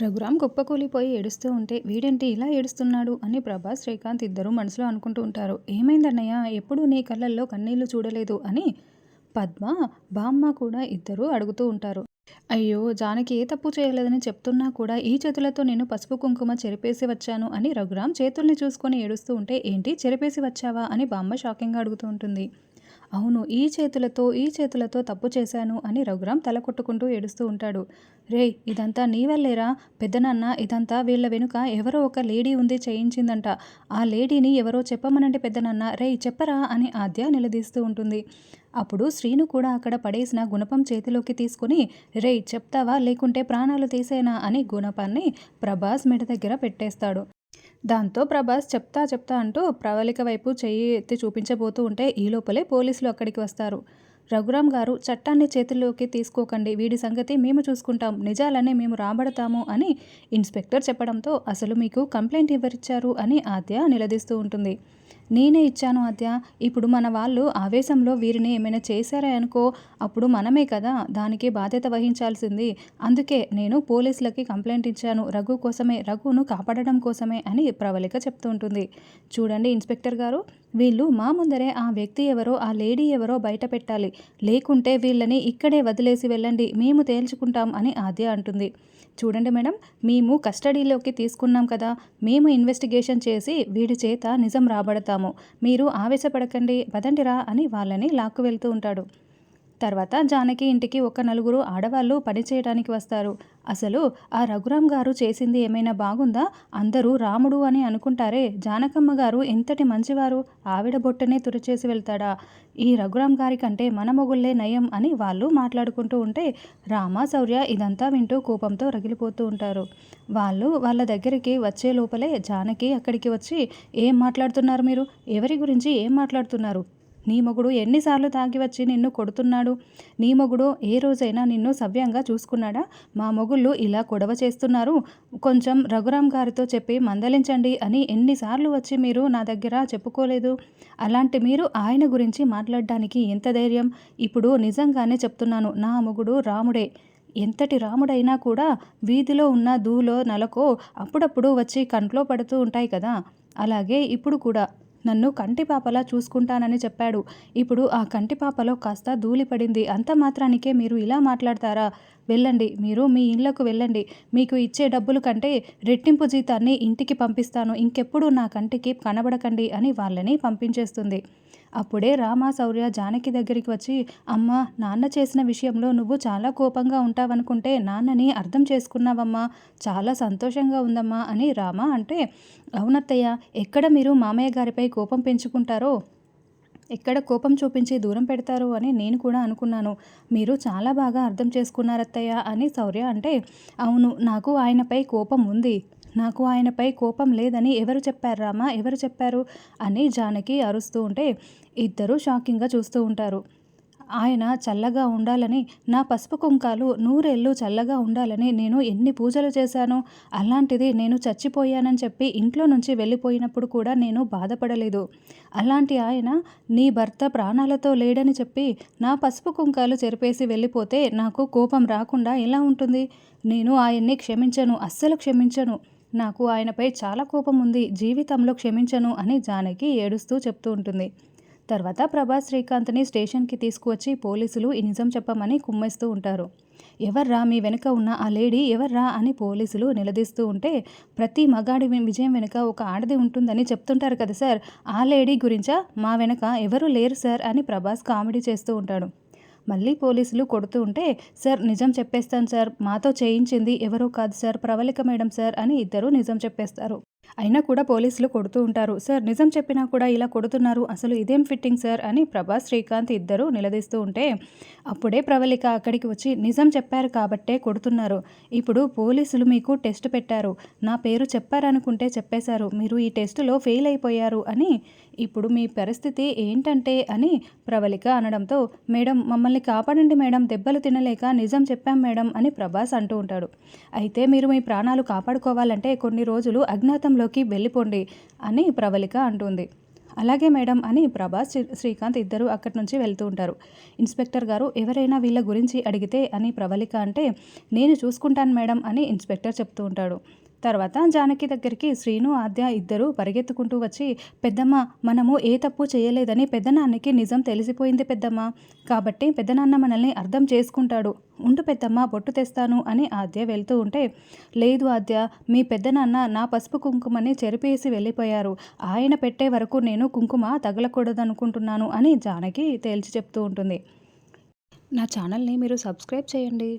రఘురామ్ కుప్పకూలిపోయి ఏడుస్తూ ఉంటే వీడేంటి ఇలా ఏడుస్తున్నాడు? అని ప్రభాస్ శ్రీకాంత్ ఇద్దరూ మనసులో అనుకుంటూ ఉంటారు. ఏమైందన్నయ్య? ఎప్పుడూ నీ కళ్ళల్లో కన్నీళ్ళు చూడలేదు అని పద్మ బామ్మ కూడా ఇద్దరూ అడుగుతూ ఉంటారు. అయ్యో జానకి ఏ తప్పు చేయలేదని చెప్తున్నా కూడా ఈ చేతులతో నేను పసుపు కుంకుమ చెరిపేసి వచ్చాను అని రఘురామ్ చేతుల్ని చూసుకొని ఏడుస్తూ ఉంటే ఏంటి చెరిపేసి వచ్చావా? అని బామ్మ షాకింగ్గా అడుగుతూ ఉంటుంది. అవును ఈ చేతులతో ఈ చేతులతో తప్పు చేశాను అని రఘురామ్ తల కొట్టుకుంటూ ఏడుస్తూ ఉంటాడు. రే ఇదంతా నీ వల్లేరా? పెద్దనాన్న ఇదంతా వీళ్ళ వెనుక ఎవరో ఒక లేడీ ఉంది చేయించిందంట. ఆ లేడీని ఎవరో చెప్పమనంటే పెద్దనాన్న. రే చెప్పరా అని ఆద్య నిలదీస్తూ ఉంటుంది. అప్పుడు శ్రీను కూడా అక్కడ పడేసిన గుణపం చేతిలోకి తీసుకుని రే చెప్తావా? లేకుంటే ప్రాణాలు తీసేనా? అని గుణపాన్ని ప్రభాస్ మెడ దగ్గర పెట్టేస్తాడు. దాంతో ప్రభాస్ చెప్తా చెప్తా అంటూ ప్రవళిక వైపు చెయ్యి ఎత్తి చూపించబోతూ ఉంటే ఈ లోపలే పోలీసులు అక్కడికి వస్తారు. రఘురామ్ గారు చట్టాన్ని చేతుల్లోకి తీసుకోకండి. వీడి సంగతి మేము చూసుకుంటాం. నిజాలనే మేము రాబడతాము అని ఇన్స్పెక్టర్ చెప్పడంతో అసలు మీకు కంప్లైంట్ ఎవరిచ్చారు? అని ఆద్య నిలదీస్తూ ఉంటుంది. నేనే ఇచ్చాను అత్య ఇప్పుడు మన వాళ్ళు ఆవేశంలో వీరిని ఏమైనా చేశారా అనుకో అప్పుడు మనమే కదా దానికి బాధ్యత వహించాల్సింది. అందుకే నేను పోలీసులకి కంప్లైంట్ ఇచ్చాను. రఘు కోసమే రఘును కాపాడడం కోసమే అని ప్రవళిక చెప్తూ ఉంటుంది. చూడండి ఇన్స్పెక్టర్ గారు వీళ్ళు మా ముందరే ఆ వ్యక్తి ఎవరో ఆ లేడీ ఎవరో బయట పెట్టాలి. లేకుంటే వీళ్ళని ఇక్కడే వదిలేసి వెళ్ళండి. మేము తేల్చుకుంటాం అని ఆద్య అంటుంది. చూడండి మేడం మేము కస్టడీలోకి తీసుకున్నాం కదా. మేము ఇన్వెస్టిగేషన్ చేసి వీడి చేత నిజం రాబడతాం రాబడతాము మీరు ఆవేశపడకండి పదండిరా అని వాళ్ళని లాక్కు వెళ్తూ ఉంటాడు. తర్వాత జానకి ఇంటికి ఒక నలుగురు ఆడవాళ్ళు పనిచేయడానికి వస్తారు. అసలు ఆ రఘురామ్ గారు చేసింది ఏమైనా బాగుందా? అందరూ రాముడు అని అనుకుంటారే. జానకమ్మ గారు ఎంతటి మంచివారు? ఆవిడ బొట్టనే తురిచేసి వెళ్తాడా? ఈ రఘురామ్ గారి కంటే మన మొగుళ్ళే నయం అని వాళ్ళు మాట్లాడుకుంటూ ఉంటే రామ శౌర్య ఇదంతా వింటూ కోపంతో రగిలిపోతూ ఉంటారు. వాళ్ళు వాళ్ళ దగ్గరికి వచ్చే లోపలే జానకి అక్కడికి వచ్చి ఏం మాట్లాడుతున్నారు మీరు? ఎవరి గురించి ఏం మాట్లాడుతున్నారు? నీ మొగుడు ఎన్నిసార్లు తాగి వచ్చి నిన్ను కొడుతున్నాడు? నీ మొగుడు ఏ రోజైనా నిన్ను సవ్యంగా చూసుకున్నాడా? మా మొగుళ్ళు ఇలా గొడవ చేస్తున్నారు. కొంచెం రఘురామ్ గారితో చెప్పి మందలించండి అని ఎన్నిసార్లు వచ్చి మీరు నా దగ్గర చెప్పుకోలేదు. అలాంటి మీరు ఆయన గురించి మాట్లాడడానికి ఎంత ధైర్యం? ఇప్పుడు నిజంగానే చెప్తున్నాను నా మొగుడు రాముడే. ఎంతటి రాముడైనా కూడా వీధిలో ఉన్న దూలో నలకో అప్పుడప్పుడు వచ్చి కంట్లో పడుతూ ఉంటాయి కదా? అలాగే ఇప్పుడు కూడా. నన్ను కంటిపాపలా చూసుకుంటానని చెప్పాడు. ఇప్పుడు ఆ కంటిపాపలో కాస్త ధూళి పడింది అంత మాత్రానికే మీరు ఇలా మాట్లాడతారా? వెళ్ళండి. మీరు మీ ఇళ్ళకు వెళ్ళండి. మీకు ఇచ్చే డబ్బులు కంటే రెట్టింపు జీతాన్ని ఇంటికి పంపిస్తాను. ఇంకెప్పుడు నా కంటికి కనబడకండి అని వాళ్ళని పంపించేస్తుంది. అప్పుడే రామ శౌర్య జానకి దగ్గరికి వచ్చి అమ్మ నాన్న చేసిన విషయంలో నువ్వు చాలా కోపంగా ఉంటావనుకుంటే నాన్నని అర్థం చేసుకున్నావమ్మా చాలా సంతోషంగా ఉందమ్మా అని రామ అంటే అవునత్తయ్య ఎక్కడ మీరు మామయ్య గారిపై కోపం పెంచుకుంటారో ఎక్కడ కోపం చూపించి దూరం పెడతారు అని నేను కూడా అనుకున్నాను. మీరు చాలా బాగా అర్థం చేసుకున్నారత్తయ్య అని శౌర్య అంటే అవును నాకు ఆయనపై కోపం ఉంది. నాకు ఆయనపై కోపం లేదని ఎవరు చెప్పారు రామా? ఎవరు చెప్పారు? అని జానకి అరుస్తూ ఉంటే ఇద్దరూ షాకింగ్గా చూస్తూ ఉంటారు. ఆయన చల్లగా ఉండాలని నా పసుపు కుంకాలు నూరేళ్ళు చల్లగా ఉండాలని నేను ఎన్ని పూజలు చేశాను అలాంటిది నేను చచ్చిపోయానని చెప్పి ఇంట్లో నుంచి వెళ్ళిపోయినప్పుడు కూడా నేను బాధపడలేదు. అలాంటి ఆయన నీ భర్త ప్రాణాలతో లేడని చెప్పి నా పసుపు కుంకాలు చెరిపేసి వెళ్ళిపోతే నాకు కోపం రాకుండా ఎలా ఉంటుంది? నేను ఆయన్ని క్షమించను అస్సలు క్షమించను. నాకు ఆయనపై చాలా కోపం ఉంది జీవితంలో క్షమించను అని జానకి ఏడుస్తూ చెప్తూ ఉంటుంది. తర్వాత ప్రభాస్ శ్రీకాంత్ని స్టేషన్కి తీసుకువచ్చి పోలీసులు ఈ నిజం చెప్పమని కుమ్మేస్తూ ఉంటారు. ఎవర్రా మీ వెనుక ఉన్న ఆ లేడీ? ఎవర్రా? అని పోలీసులు నిలదీస్తూ ఉంటే ప్రతి మగాడి విజయం వెనుక ఒక ఆడది ఉంటుందని చెప్తుంటారు కదా సార్. ఆ లేడీ గురించా? మా వెనుక ఎవరు లేరు సార్ అని ప్రభాస్ కామెడీ చేస్తూ ఉంటాడు. మళ్ళీ పోలీసులు కొడుతూ ఉంటే సార్ నిజం చెప్పేస్తాను సార్. మాతో చేయించింది ఎవరో కాదు సార్. ప్రవళిక మేడం సార్ అని ఇద్దరు నిజం చెప్పేస్తారు. అయినా కూడా పోలీసులు కొడుతూ ఉంటారు. సార్ నిజం చెప్పినా కూడా ఇలా కొడుతున్నారు. అసలు ఇదేం ఫిట్టింగ్ సార్? అని ప్రభాస్ శ్రీకాంత్ ఇద్దరు నిలదీస్తూ ఉంటే అప్పుడే ప్రవళిక అక్కడికి వచ్చి నిజం చెప్పారు కాబట్టే కొడుతున్నారు. ఇప్పుడు పోలీసులు మీకు టెస్ట్ పెట్టారు. నా పేరు చెప్పారనుకుంటే చెప్పేశారు. మీరు ఈ టెస్టులో ఫెయిల్ అయిపోయారు అని ఇప్పుడు మీ పరిస్థితి ఏంటంటే అని ప్రవళిక అనడంతో మేడం మమ్మల్ని కాపాడండి మేడం. దెబ్బలు తినలేక నిజం చెప్పాం మేడం అని ప్రభాస్ అంటూ ఉంటాడు. అయితే మీరు మీ ప్రాణాలు కాపాడుకోవాలంటే కొన్ని రోజులు అజ్ఞాతంలో లోకి వెళ్ళిపోండి అని ప్రవళిక అంటుంది. అలాగే మేడం అని ప్రభాస్ శ్రీకాంత్ ఇద్దరు అక్కడి నుంచి వెళ్తూ ఉంటారు. ఇన్స్పెక్టర్ గారు ఎవరైనా వీళ్ళ గురించి అడిగితే అని ప్రవళిక అంటే నేను చూసుకుంటాను మేడం అని ఇన్స్పెక్టర్ చెప్తూ ఉంటాడు. తర్వాత జానకి దగ్గరికి శ్రీను ఆద్య ఇద్దరు పరిగెత్తుకుంటూ వచ్చి పెద్దమ్మ మనము ఏ తప్పు చేయలేదని పెద్దనాన్నకి నిజం తెలిసిపోయింది పెద్దమ్మ. కాబట్టి పెద్దనాన్న మనల్ని అర్థం చేసుకుంటాడు. ఉండు పెద్దమ్మ బొట్టు తెస్తాను అని ఆద్య వెళ్తూ ఉంటే లేదు ఆద్య మీ పెద్దనాన్న నా పసుపు కుంకుమని చెరిపేసి వెళ్ళిపోయారు. ఆయన పెట్టే వరకు నేను కుంకుమ తగలకూడదనుకుంటున్నాను అని జానకి తేల్చి చెప్తూ ఉంటుంది. నా ఛానల్ని మీరు సబ్స్క్రైబ్ చేయండి.